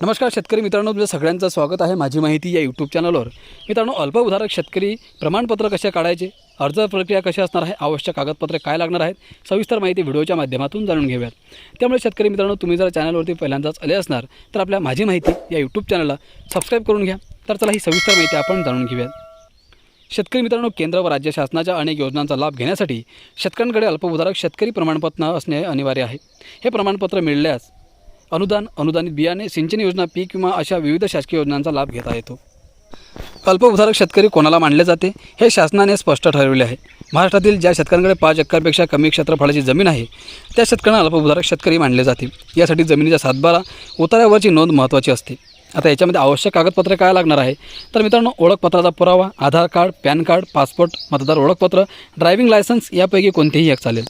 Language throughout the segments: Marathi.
नमस्कार शेतकरी मित्रांनो तुमचं सगळ्यांचं स्वागत आहे माझी माहिती या यूट्यूब चॅनलवर मित्रांनो अल्पउधारक शेतकरी प्रमाणपत्र कसे काढायचे अर्ज प्रक्रिया कशी असणार आहे आवश्यक कागदपत्रे काय लागणार आहेत सविस्तर माहिती व्हिडिओच्या माध्यमातून जाणून घेऊयात. त्यामुळे शेतकरी मित्रांनो तुम्ही जर चॅनलवरती पहिल्यांदाच आले असणार तर आपल्या माझी माहिती या यूट्यूब चॅनलला सबस्क्राईब करून घ्या. तर चला ही सविस्तर माहिती आपण जाणून घेऊयात. शेतकरी मित्रांनो केंद्र व राज्य शासनाच्या अनेक योजनांचा लाभ घेण्यासाठी शेतकऱ्यांकडे अल्पउधारक शेतकरी प्रमाणपत्र असणे अनिवार्य आहे. हे प्रमाणपत्र मिळल्यास अनुदान अनुदानित बियाणे सिंचन योजना पीक विमा अशा विविध शासकीय योजनांचा लाभ घेता येतो. अल्पभूधारक शेतकरी कोणाला मानले जाते हे शासनाने स्पष्ट ठरवले आहे. महाराष्ट्रातील ज्या शेतकऱ्यांकडे पाच एकरपेक्षा कमी क्षेत्रफळाची जमीन आहे त्या शेतकऱ्यांना अल्पभूधारक शेतकरी मानले जाते यासाठी जमिनीच्या सातबारा उतार्यावरची नोंद महत्त्वाची असते. आता याच्यामध्ये आवश्यक कागदपत्रे काय लागणार आहे? तर मित्रांनो ओळखपत्राचा पुरावा Aadhaar card PAN card passport मतदार ओळखपत्र ड्रायव्हिंग लायसन्स यापैकी कोणतेही एक चालेल.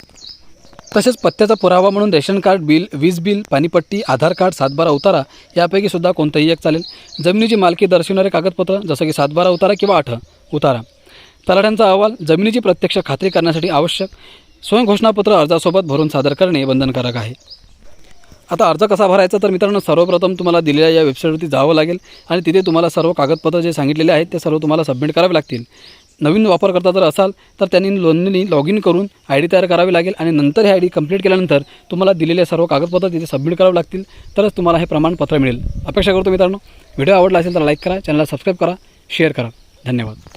तसेच पत्त्याचा पुरावा म्हणून रेशन कार्ड बिल वीज बिल पाणीपट्टी आधार कार्ड सातबारा उतारा यापैकी सुद्धा कोणतंही एक चालेल. जमिनीची मालकी दर्शवणारे कागदपत्र जसं की सातबारा उतारा किंवा आठ उतारा. तलाठ्यांचा अहवाल जमिनीची प्रत्यक्ष खात्री करण्यासाठी आवश्यक. स्वयंघोषणापत्र अर्जासोबत भरून सादर करणे बंधनकारक आहे. आता अर्ज कसा भरायचा तर मित्रांनो सर्वप्रथम तुम्हाला दिलेल्या या वेबसाईटवरती जावं लागेल आणि तिथे तुम्हाला सर्व कागदपत्र जे सांगितलेले आहेत ते सर्व तुम्हाला सबमिट करावे लागतील. नवीन वापरकर्ता जर असाल तर त्यांनी नोंदणी लॉग इन करून आय डी तयार करावी लागेल आणि नंतर हे आय डी कंप्लीट केल्यानंतर तुम्हाला दिलेले सर्व कागदपत्र तिथे सबमिट करावे लागतील तरच तुम्हाला हे प्रमाणपत्र मिळेल. अपेक्षा करतो मित्रांनो व्हिडिओ आवडला असेल तर लाईक करा चॅनलला सबस्क्राईब करा शेअर करा. धन्यवाद.